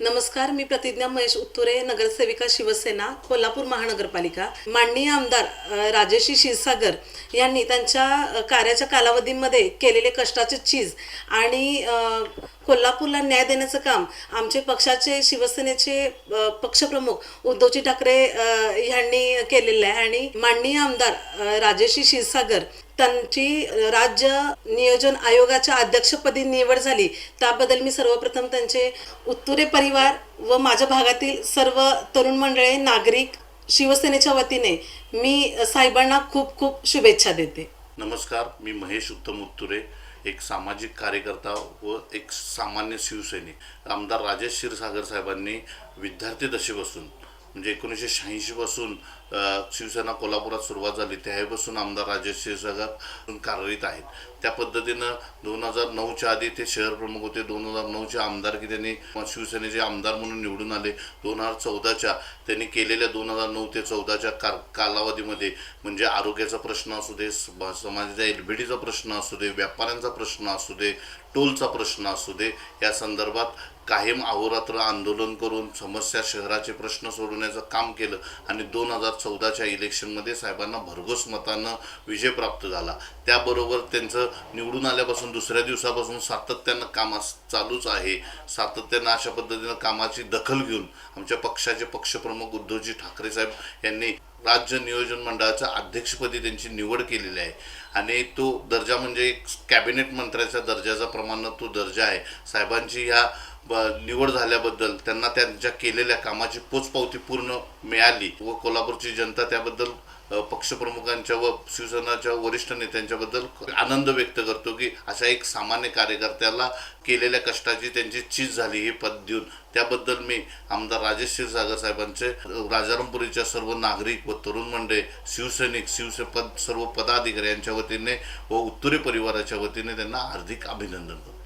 नमस्कार मी प्रतिज्ञा महेश उत्तुरे नगरसेविका शिवसेना कोल्हापूर महानगरपालिका. माननीय आमदार राजेशी क्षीरसागर यांनी त्यांच्या कार्याच्या कालावधीमध्ये केलेले कष्टाचे चीज आणि कोल्हापूरला न्याय देण्याचं काम आमचे पक्षाचे शिवसेनेचे पक्षप्रमुख उद्धवजी ठाकरे यांनी केलेलं आहे. आणि माननीय आमदार राजेशी क्षीरसागर त्यांची राज्य नियोजन आयोगाच्या अध्यक्षपदी निवड झाली. त्याबद्दल मी सर्वप्रथम त्यांचे उत्तुरे परिवार व माझ्या भागातील सर्व तरुण मंडळी नागरिक शिवसेनेच्या वतीने मी साहेबांना खूप खूप शुभेच्छा देते. नमस्कार मी महेश उत्तम उत्तुरे एक सामाजिक कार्यकर्ता व एक सामान्य शिवसैनिक. आमदार राजेश क्षीरसागर साहेबांनी विद्यार्थी दशेपासून म्हणजे एकोणीसशे शहाऐंशीपासून शिवसेना कोल्हापुरात सुरुवात झाली. त्यावेळेपासून आमदार राजेश क्षीरसागर कार्यरत आहेत. त्या पद्धतीनं दोन हजार नऊच्या आधी ते शहर प्रमुख होते. दोन हजार नऊच्या आमदारकी त्यांनी शिवसेनेचे आमदार म्हणून निवडून आले. दोन हजार चौदाच्या त्यांनी केलेल्या दोन हजार नऊ ते चौदाच्या कार कालावधीमध्ये म्हणजे आरोग्याचा प्रश्न असू दे समाजाच्या एल बी डीचा प्रश्न असू दे व्यापाऱ्यांचा प्रश्न असू दे टोलचा प्रश्न असू दे या संदर्भात कायम अहोरात्र आंदोलन करून समस्या शहराचे प्रश्न सोडवण्याचं काम केलं आणि दोन हजार चौदाच्या इलेक्शनमध्ये साहेबांना भरघोस मतानं विजय प्राप्त झाला. त्याबरोबर त्यांचं निवडून आल्यापासून दुसऱ्या दिवसापासून सातत्यानं काम चालूच आहे. सातत्यानं अशा पद्धतीनं कामाची दखल घेऊन आमच्या पक्षाचे पक्षप्रमुख उद्धवजी ठाकरे साहेब यांनी राज्य नियोजन मंडळाच्या अध्यक्षपदी त्यांची निवड केलेली आहे. आणि तो दर्जा म्हणजे एक कॅबिनेट मंत्र्याच्या दर्जाचा प्रमाणात तो दर्जा आहे. साहेबांची ह्या निवड झाल्याबद्दल त्यांना त्यांच्या केलेल्या कामाची पोचपावती पूर्ण मिळाली. व कोल्हापूरची जनता त्याबद्दल पक्षप्रमुखांच्या व शिवसेनाच्या वरिष्ठ नेत्यांच्याबद्दल आनंद व्यक्त करतो की अशा एक सामान्य कार्यकर्त्याला केलेल्या कष्टाची त्यांची चीज झाली ही पद देऊन. त्याबद्दल मी आमदार राजेश क्षीरसागर साहेबांचे राजारामपुरीच्या सर्व नागरिक व तरुण मंडळी शिवसैनिक शिवसे पद सर्व पदाधिकारी यांच्या वतीने व उत्तुरे परिवाराच्या वतीने त्यांना हार्दिक अभिनंदन करतो.